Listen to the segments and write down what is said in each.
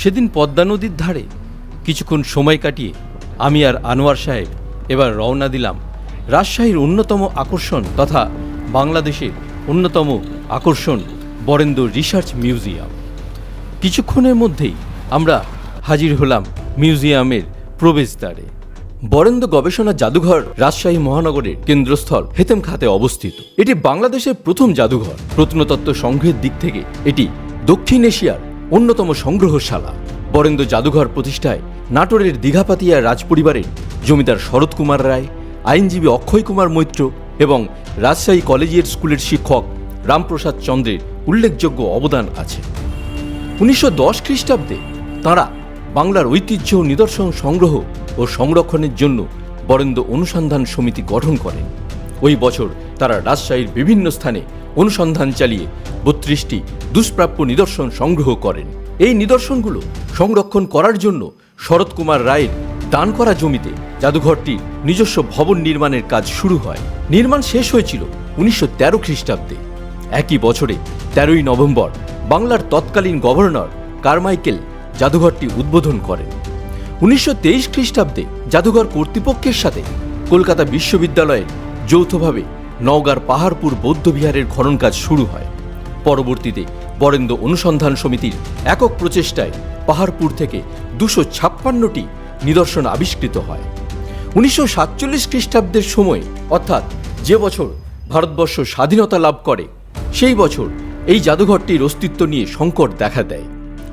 সেদিন পদ্মা নদীর ধারে কিছুক্ষণ সময় কাটিয়ে আমি আর আনোয়ার সাহেব এবার রওনা দিলাম রাজশাহীর অন্যতম আকর্ষণ তথা বাংলাদেশের অন্যতম আকর্ষণ বরেন্দ্র রিসার্চ মিউজিয়াম। কিছুক্ষণের মধ্যেই আমরা হাজির হলাম মিউজিয়ামের প্রবেশদ্বারে। বরেন্দ্র গবেষণা জাদুঘর রাজশাহী মহানগরের কেন্দ্রস্থল হেতেম খাতে অবস্থিত। এটি বাংলাদেশের প্রথম জাদুঘর। প্রত্নতত্ত্ব সংগ্রহের দিক থেকে এটি দক্ষিণ এশিয়ার অন্যতম সংগ্রহশালা। বরেন্দ্র জাদুঘর প্রতিষ্ঠায় নাটোরের দীঘাপাতিয়া রাজপরিবারের জমিদার শরৎ কুমার রায়, আইনজীবী অক্ষয় কুমার মৈত্র এবং রাজশাহী কলেজিয়েট স্কুলের শিক্ষক রামপ্রসাদ চন্দ্রের উল্লেখযোগ্য অবদান আছে। উনিশশো দশ খ্রিস্টাব্দে তাঁরা বাংলার ঐতিহ্য ও নিদর্শন সংগ্রহ ও সংরক্ষণের জন্য বরেন্দ্র অনুসন্ধান সমিতি গঠন করেন। ওই বছর তারা রাজশাহীর বিভিন্ন স্থানে অনুসন্ধান চালিয়ে বত্রিশটি দুষ্প্রাপ্য নিদর্শন সংগ্রহ করেন। এই নিদর্শনগুলো সংরক্ষণ করার জন্য শরৎ কুমার রায়ের দান করা জমিতে জাদুঘরটির নিজস্ব ভবন নির্মাণের কাজ শুরু হয়। নির্মাণ শেষ হয়েছিল উনিশশো তেরো খ্রিস্টাব্দে। একই বছরে তেরোই নভেম্বর বাংলার তৎকালীন গভর্নর কারমাইকেল জাদুঘরটি উদ্বোধন করেন। উনিশশো তেইশ খ্রিস্টাব্দে জাদুঘর কর্তৃপক্ষের সাথে কলকাতা বিশ্ববিদ্যালয়ের যৌথভাবে নওগাঁর পাহাড়পুর বৌদ্ধবিহারের খনন কাজ শুরু হয়। পরবর্তীতে বরেন্দ্র অনুসন্ধান সমিতির একক প্রচেষ্টায় পাহাড়পুর থেকে দুশো ছাপ্পান্নটি নিদর্শন আবিষ্কৃত হয়। উনিশশো সাতচল্লিশ খ্রিস্টাব্দের সময়, অর্থাৎ যে বছর ভারতবর্ষ স্বাধীনতা লাভ করে, সেই বছর এই জাদুঘরটির অস্তিত্ব নিয়ে সংকট দেখা দেয়।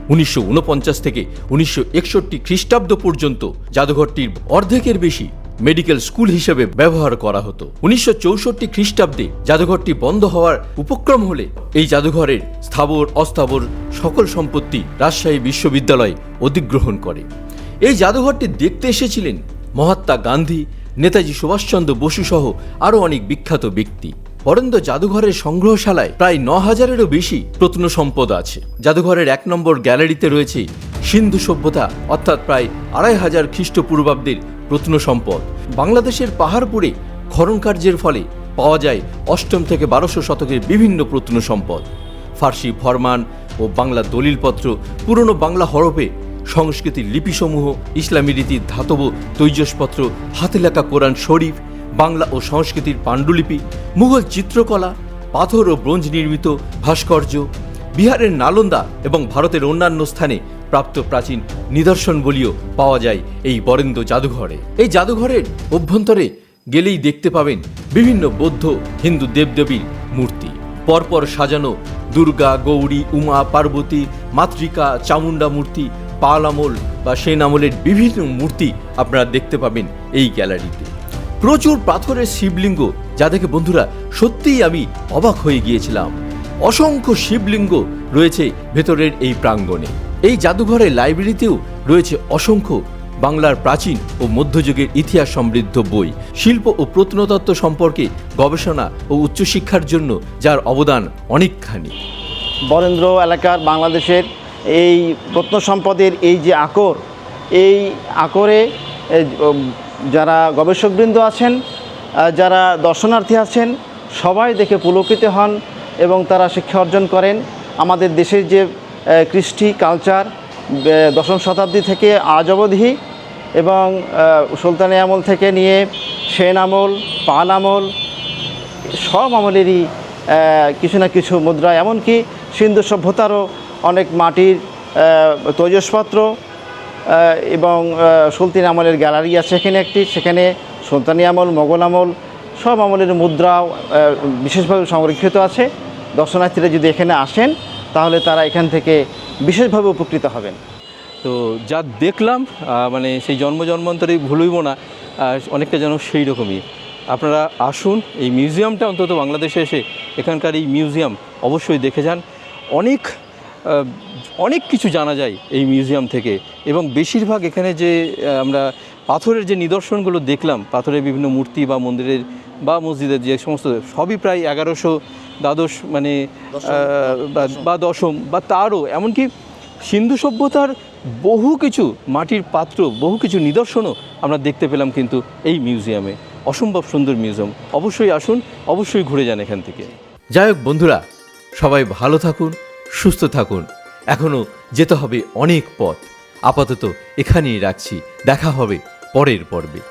উনিশশো উনপঞ্চাশ থেকে উনিশশো একষট্টি খ্রিস্টাব্দ পর্যন্ত জাদুঘরটির অর্ধেকের বেশি মেডিকেল স্কুল হিসেবে ব্যবহার করা হতো। উনিশশো চৌষট্টি খ্রিস্টাব্দে জাদুঘরটি বন্ধ হওয়ার উপক্রম হলে এই জাদুঘরের স্থাবর, অস্থাবর সকল সম্পত্তি রাজশাহী বিশ্ববিদ্যালয় অধিগ্রহণ করে। এই জাদুঘরটি দেখতে এসেছিলেন মহাত্মা গান্ধী, নেতাজি সুভাষচন্দ্র বসু সহ আরও অনেক বিখ্যাত ব্যক্তি। বরেন্দ্র জাদুঘরের সংগ্রহশালায় প্রায় ন হাজারেরও বেশি প্রত্ন সম্পদ আছে। জাদুঘরের এক নম্বর গ্যালারিতে রয়েছে সিন্ধু সভ্যতা, অর্থাৎ প্রায় আড়াই হাজার খ্রিস্টপূর্বাব্দের প্রত্ন সম্পদ। বাংলাদেশের পাহাড়পুরে খনন কার্যের ফলে পাওয়া যায় অষ্টম থেকে বারোশো শতকের বিভিন্ন প্রত্ন সম্পদ। ফার্সি ফরমান ও বাংলা দলিলপত্র, পুরনো বাংলা হরফে সংস্কৃতির লিপিসমূহ, ইসলামী রীতির ধাতব তৈজসপত্র, হাতে লেখা কোরআন শরীফ বাংলা ও সংস্কৃতির পাণ্ডুলিপি, মুঘল চিত্রকলা, পাথর ও ব্রোঞ্জ নির্মিত ভাস্কর্য, বিহারের নালন্দা এবং ভারতের অন্যান্য স্থানে প্রাপ্ত প্রাচীন নিদর্শনগুলিও পাওয়া যায় এই বরেন্দ্র জাদুঘরে। এই জাদুঘরের অভ্যন্তরে গেলেই দেখতে পাবেন বিভিন্ন বৌদ্ধ হিন্দু দেবদেবীর মূর্তি। পরপর সাজানো দুর্গা, গৌরী, উমা, পার্বতী, মাতৃকা, চামুণ্ডা মূর্তি পাল আমল বা সেন আমলের বিভিন্ন মূর্তি আপনারা দেখতে পাবেন এই গ্যালারিতে। প্রচুর পাথরের শিবলিঙ্গ, যা দেখে বন্ধুরা সত্যিই আমি অবাক হয়ে গিয়েছিলাম। অসংখ্য শিবলিঙ্গ রয়েছে ভেতরের এই প্রাঙ্গণে। এই জাদুঘরের লাইব্রেরিতেও রয়েছে অসংখ্য বাংলার প্রাচীন ও মধ্যযুগের ইতিহাস সমৃদ্ধ বই, শিল্প ও প্রত্নতত্ত্ব সম্পর্কে গবেষণা ও উচ্চশিক্ষার জন্য, যার অবদান অনেকখানি। বরেন্দ্র এলাকার বাংলাদেশের এই প্রত্ন সম্পদের এই যে আকর, এই আকরে যারা গবেষকবৃন্দ আছেন যারা দর্শনার্থী আছেন, সবাই দেখে পুলকিত হন এবং তারা শিক্ষা অর্জন করেন। আমাদের দেশের যে কৃষ্টি কালচার দশম শতাব্দী থেকে আজ অবধি এবং সুলতানি আমল থেকে নিয়ে সেন আমল পাল আমল, সব আমলেরই কিছু না কিছু মুদ্রা। এমনকি সিন্ধু সভ্যতারও অনেক মাটির তৈজসপত্র এবং সুলতানি আমলের গ্যালারি আছে এখানে একটি। সেখানে সুলতানি আমল, মোগল আমল, সব আমলের মুদ্রাও বিশেষভাবে সংরক্ষিত আছে। দর্শনার্থীরা যদি এখানে আসেন, তাহলে তারা এখান থেকে বিশেষভাবে উপকৃত হবেন। তো যা দেখলাম মানে সেই জন্ম জন্মান্তরে ভুলইব না অনেকটা যেন সেই রকমই। আপনারা আসুন, এই মিউজিয়ামটা অন্তত বাংলাদেশে এসে এখানকার এই মিউজিয়াম অবশ্যই দেখে যান। অনেক অনেক কিছু জানা যায় এই মিউজিয়াম থেকে এবং বেশিরভাগ এখানে যে আমরা পাথরের যে নিদর্শনগুলো দেখলাম পাথরের বিভিন্ন মূর্তি বা মন্দিরের বা মসজিদের যে সমস্ত সবই প্রায় এগারোশো দ্বাদশ মানে বা দশম বা তারও এমনকি সিন্ধু সভ্যতার বহু কিছু মাটির পাত্র বহু কিছু নিদর্শনও আমরা দেখতে পেলাম কিন্তু এই মিউজিয়ামে। অসম্ভব সুন্দর মিউজিয়াম। অবশ্যই আসুন অবশ্যই ঘুরে যান এখান থেকে। যাই হোক বন্ধুরা সবাই ভালো থাকুন সুস্থ থাকুন। এখনও যেতে হবে অনেক পথ। আপাতত এখানেই রাখছি। দেখা হবে পরের পর্বে।